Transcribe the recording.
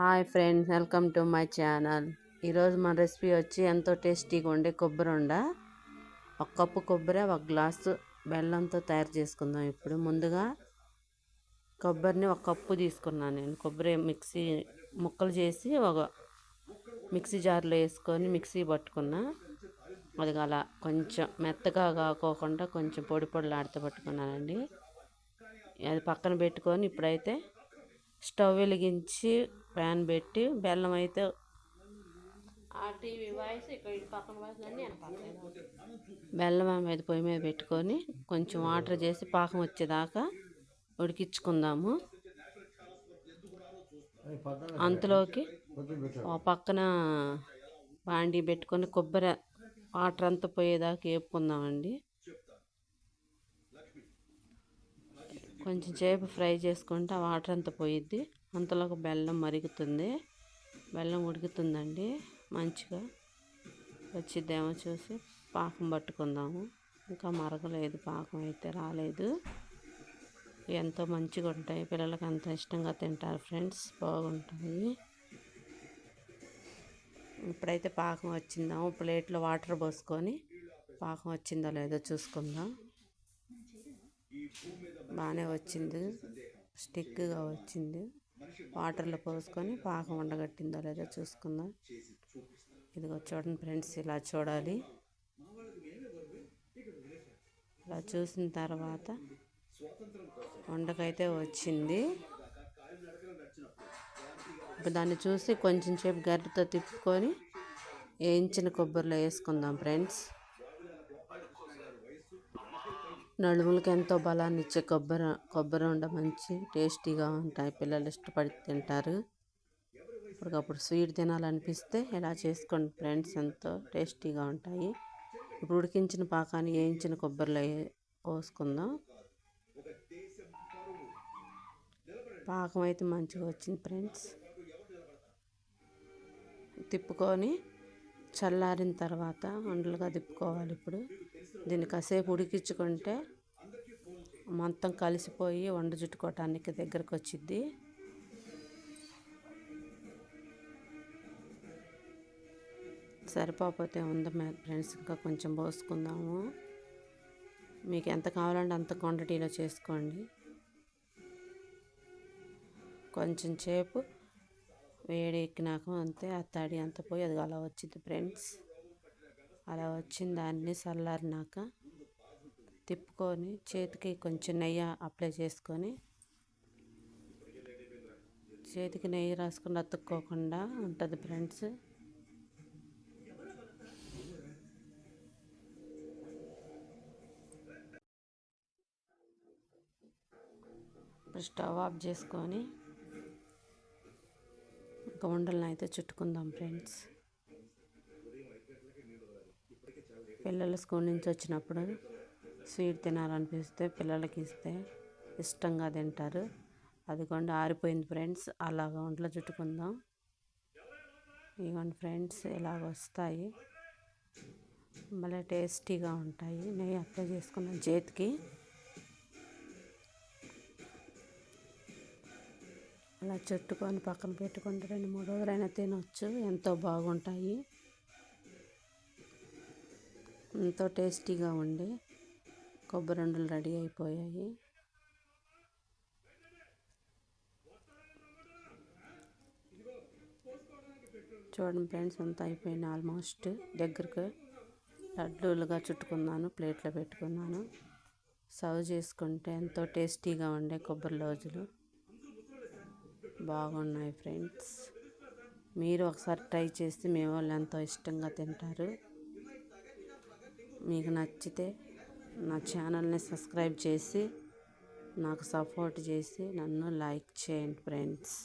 Hi friends welcome to my channel. ఈరోజు మన recipe వచ్చి ఎంతో టేస్టీగా ఉండే కొబ్బరి ఉండ. ఒక కప్పు కొబ్బరి ఒక గ్లాసు బెల్లంతో తయారు చేసుకుందాం ఇప్పుడు. ముందుగా కొబ్బరిని ఒక కప్పు తీసుకున్నాను నేను. కొబ్బరి మిక్సీ ముక్కలు చేసి ఒక మిక్సీ జార్లో వేసుకొని మిక్సీ పట్టుకున్నా. అది అలా కొంచెం మెత్తగా కాకోకుండా కొంచెం పొడి పొడిలాడితే పట్టుకున్నానండి. అది పక్కన పెట్టుకొని ఇప్పుడైతే స్టవ్ వెలిగించి ప్యాన్ పెట్టి బెల్లం అయితే బెల్లం మీద పొయ్యి మీద పెట్టుకొని కొంచెం వాటర్ చేసి పాకం వచ్చేదాకా ఉడికించుకుందాము. అంతలోకి ఆ పక్కన బాండీ పెట్టుకొని కొబ్బరి వాటర్ అంతా పోయేదాకా వేపుకుందామండి. కొంచెం సేపు ఫ్రై చేసుకుంటే ఆ వాటర్ అంతా పోయిద్ది. అంతలోకి బెల్లం మరుగుతుంది. బెల్లం ఉడుకుతుందండి. మంచిగా వచ్చిద్దేమో చూసి పాకం పట్టుకుందాము. ఇంకా మరగలేదు పాకం అయితే రాలేదు. ఎంతో మంచిగా ఉంటాయి. పిల్లలకి అంత ఇష్టంగా తింటారు ఫ్రెండ్స్. బాగుంటాయి. ఇప్పుడైతే పాకం వచ్చిందాము. ప్లేట్లో వాటర్ పోసుకొని పాకం వచ్చిందో లేదో చూసుకుందాం. బాగానే వచ్చింది. స్టిక్గా వచ్చింది. వాటర్లో పోసుకొని పాకం ఉండగట్టిందో లేదో చూసుకుందాం. ఇదిగో చూడండి ఫ్రెండ్స్ ఇలా చూడాలి. ఇలా చూసిన తర్వాత వండకైతే వచ్చింది. ఇప్పుడు దాన్ని చూసి కొంచెం సేపు గరిటతో తిప్పుకొని వేయించిన కొబ్బరిలో వేసుకుందాం ఫ్రెండ్స్. నడుములకి ఎంతో బలాన్ని ఇచ్చే కొబ్బరి కొబ్బరి ఉండ మంచి టేస్టీగా ఉంటాయి. పిల్లలు ఇష్టపడి తింటారు. ఇప్పటికప్పుడు స్వీట్ తినాలనిపిస్తే ఇలా చేసుకోండి ఫ్రెండ్స్? ఎంతో టేస్టీగా ఉంటాయి. ఇప్పుడు ఉడికించిన పాకాన్ని వేయించిన కొబ్బరిలో పోసుకుందాం. పాకం అయితే మంచిగా వచ్చింది ఫ్రెండ్స్. తిప్పుకొని చల్లారిన తర్వాత వండలుగా తిప్పుకోవాలి ఇప్పుడు. దీన్ని కాసేపు ఉడికించుకుంటే మొత్తం కలిసిపోయి వండ చుట్టుకోవటానికి దగ్గరకు వచ్చిద్ది. సరిపోతే ఉందా ఫ్రెండ్స్ ఇంకా కొంచెం పోసుకుందాము. మీకు ఎంత కావాలంటే అంత క్వాంటిటీలో చేసుకోండి. కొంచెం సేపు వేడి ఎక్కినాక అంతే ఆ తడి అంతా పోయి అది అలా వచ్చింది ఫ్రెండ్స్. అలా వచ్చిన దాన్ని చల్లారినాక తిప్పుకొని చేతికి కొంచెం నెయ్యి అప్లై చేసుకొని చేతికి నెయ్యి రాసుకుని అతుక్కోకుండా ఉంటుంది ఫ్రెండ్స్. ఇప్పుడు స్టవ్ ఆఫ్ చేసుకొని ఒక ఉండలను అయితే చుట్టుకుందాం ఫ్రెండ్స్. పిల్లలు స్కూల్ నుంచి వచ్చినప్పుడు స్వీట్ తినాలనిపిస్తే పిల్లలకి ఇస్తే ఇష్టంగా తింటారు. అదిగోండి ఆరిపోయింది ఫ్రెండ్స్. అలాగ ఒంట్లో చుట్టుకుందాం. ఇవ్వండి ఫ్రెండ్స్ ఇలాగ వస్తాయి. మళ్ళీ టేస్టీగా ఉంటాయి. నెయ్యి అప్లై చేసుకున్నాం చేతికి అలా చుట్టుకొని పక్కన పెట్టుకుంటే రెండు మూడు రోజులైనా తినొచ్చు. ఎంతో బాగుంటాయి. ఎంతో టేస్టీగా ఉండి కొబ్బరి రెడీ అయిపోయాయి. చూడండి ఫ్రెండ్స్ అంతా అయిపోయింది ఆల్మోస్ట్. దగ్గరకు లడ్డూలుగా చుట్టుకున్నాను ప్లేట్లో పెట్టుకున్నాను. సర్వ్ చేసుకుంటే ఎంతో టేస్టీగా ఉండే కొబ్బరి రోజులు బాగున్నాయి ఫ్రెండ్స్. మీరు ఒకసారి ట్రై చేస్తే మీ వాళ్ళు ఎంతో ఇష్టంగా తింటారు. మీకు నచ్చితే నా ఛానల్ని సబ్స్క్రైబ్ చేసి నాకు సపోర్ట్ చేసి నన్ను లైక్ చేయండి ఫ్రెండ్స్.